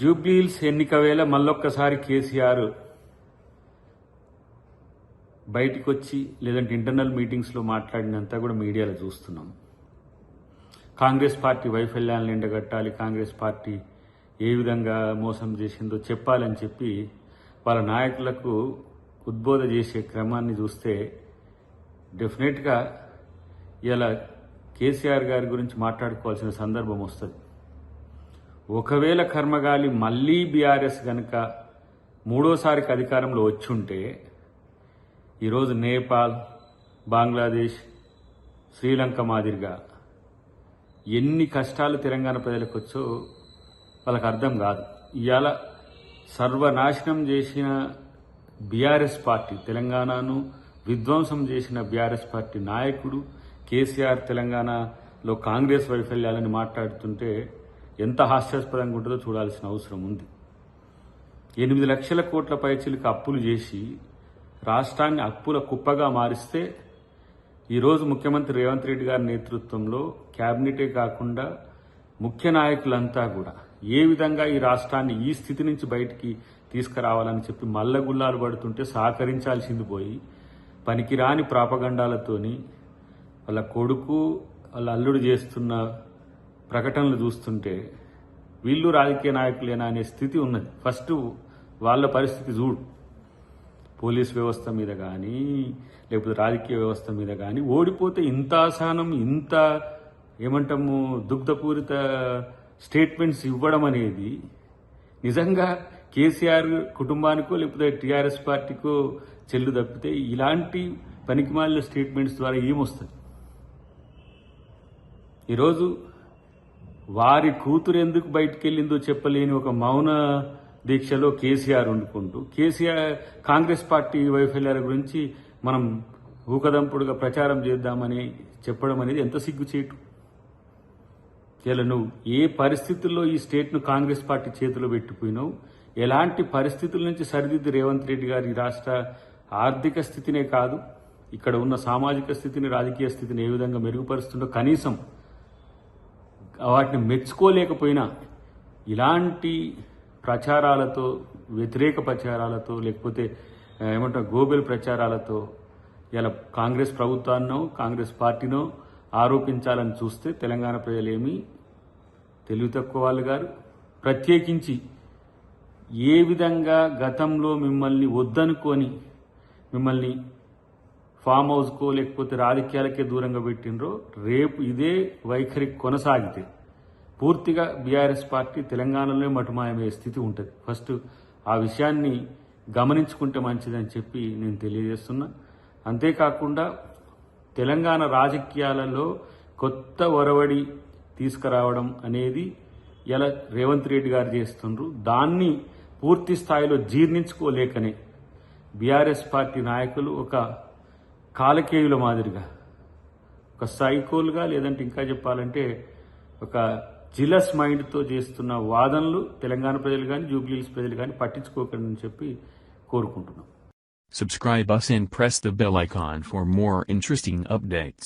జూబ్లీహిల్స్ ఎన్నిక వేళ మళ్ళొక్కసారి కేసీఆర్ బయటికి వచ్చి లేదంటే ఇంటర్నల్ మీటింగ్స్లో మాట్లాడినంతా కూడా మీడియాలో చూస్తున్నాం. కాంగ్రెస్ పార్టీ వైఫల్యాలను ఎండగట్టాలి కాంగ్రెస్ పార్టీ ఏ విధంగా మోసం చేసిందో చెప్పాలని చెప్పి వాళ్ళ నాయకులకు ఉద్బోధ చేసే క్రమాన్ని చూస్తే డెఫినెట్గా ఇలా కేసీఆర్ గారి గురించి మాట్లాడుకోవాల్సిన సందర్భం వస్తుంది. ఒకవేళ కర్మగాలి మళ్ళీ బీఆర్ఎస్ గనక మూడోసారికి అధికారంలో వచ్చుంటే ఈరోజు నేపాల్ బంగ్లాదేశ్ శ్రీలంక మాదిరిగా ఎన్ని కష్టాలు తెలంగాణ ప్రజలకు వచ్చో వాళ్ళకి అర్థం కాదు. ఇవాళ సర్వనాశనం చేసిన బీఆర్ఎస్ పార్టీ తెలంగాణను విధ్వంసం చేసిన బీఆర్ఎస్ పార్టీ నాయకుడు కేసీఆర్ తెలంగాణలో కాంగ్రెస్ వైఫల్యాలని మాట్లాడుతుంటే ఎంత హాస్యాస్పదంగా ఉంటుందో చూడాల్సిన అవసరం ఉంది. ఎనిమిది లక్షల కోట్ల పైచీలకు అప్పులు చేసి రాష్ట్రాన్ని అప్పుల కుప్పగా మారిస్తే ఈరోజు ముఖ్యమంత్రి రేవంత్ రెడ్డి గారి నేతృత్వంలో క్యాబినెటే కాకుండా ముఖ్య నాయకులంతా కూడా ఏ విధంగా ఈ రాష్ట్రాన్ని ఈ స్థితి నుంచి బయటికి తీసుకురావాలని చెప్పి మల్లగుల్లాలు పడుతుంటే సహకరించాల్సింది పోయి పనికిరాని ప్రాపగండాలతోని వాళ్ళ కొడుకు వాళ్ళ అల్లుడు చేస్తున్న ప్రకటనలు చూస్తుంటే వీళ్ళు రాజకీయ నాయకులేనా అనే స్థితి ఉన్నది. ఫస్ట్ వాళ్ళ పరిస్థితి చూడు. పోలీస్ వ్యవస్థ మీద కానీ లేకపోతే రాజకీయ వ్యవస్థ మీద కానీ ఓడిపోతే ఇంత అసహనం ఇంత ఏమంటాము దుగ్ధపూరిత స్టేట్మెంట్స్ ఇవ్వడం అనేది నిజంగా కేసీఆర్ కుటుంబానికో లేకపోతే టీఆర్ఎస్ పార్టీకో చెల్లు తప్పితే ఇలాంటి పనికిమాలిన స్టేట్మెంట్స్ ద్వారా ఏమొస్తుంది? ఈరోజు వారి కూతురు ఎందుకు బయటకు వెళ్ళిందో చెప్పలేని ఒక మౌన దీక్షలో కేసీఆర్ వండుకుంటూ కేసీఆర్ కాంగ్రెస్ పార్టీ వైఫల్యాల గురించి మనం ఊకదంపుడుగా ప్రచారం చేద్దామని చెప్పడం అనేది ఎంత సిగ్గుచేటు ఇలా నువ్వు ఏ పరిస్థితుల్లో ఈ స్టేట్ను కాంగ్రెస్ పార్టీ చేతిలో పెట్టిపోయినావు? ఎలాంటి పరిస్థితుల నుంచి సరిదిద్ది రేవంత్ రెడ్డి గారి రాష్ట్ర ఆర్థిక స్థితినే కాదు ఇక్కడ ఉన్న సామాజిక స్థితిని రాజకీయ స్థితిని ఏ విధంగా మెరుగుపరుస్తుందో కనీసం వాటిని మెచ్చుకోలేకపోయినా ఇలాంటి ప్రచారాలతో వ్యతిరేక ప్రచారాలతో లేకపోతే ఏమంటారు గోబెల్ ప్రచారాలతో ఇలా కాంగ్రెస్ ప్రభుత్వాన్నో కాంగ్రెస్ పార్టీనో ఆరోపించాలని చూస్తే తెలంగాణ ప్రజలేమి తెలివి తక్కువ వాళ్ళు గారు. ప్రత్యేకించి ఏ విధంగా గతంలో మిమ్మల్ని వద్దనుకొని మిమ్మల్ని ఫామ్ హౌస్కో లేకపోతే రాజకీయాలకే దూరంగా పెట్టినరో రేపు ఇదే వైఖరి కొనసాగితే పూర్తిగా బీఆర్ఎస్ పార్టీ తెలంగాణలో మటుమాయమయ్యే స్థితి ఉంటుంది. ఫస్ట్ ఆ విషయాన్ని గమనించుకుంటే మంచిదని చెప్పి నేను తెలియజేస్తున్నా. అంతేకాకుండా తెలంగాణ రాజకీయాలలో కొత్త ఒరవడి తీసుకురావడం అనేది ఇలా రేవంత్ రెడ్డి గారు చేస్తుండ్రు. దాన్ని పూర్తి స్థాయిలో జీర్ణించుకోలేకనే బీఆర్ఎస్ పార్టీ నాయకులు ఒక కాలకేయుల మాదిరిగా ఒక సైకోల్గా లేదంటే ఇంకా చెప్పాలంటే ఒక జిలస్ మైండ్తో చేస్తున్న వాదనలు తెలంగాణ ప్రజలు కానీ జూబ్లీస్ ప్రజలు కానీ పట్టించుకోకండి చెప్పి కోరుకుంటున్నాం Subscribe us and press the bell icon for more interesting updates.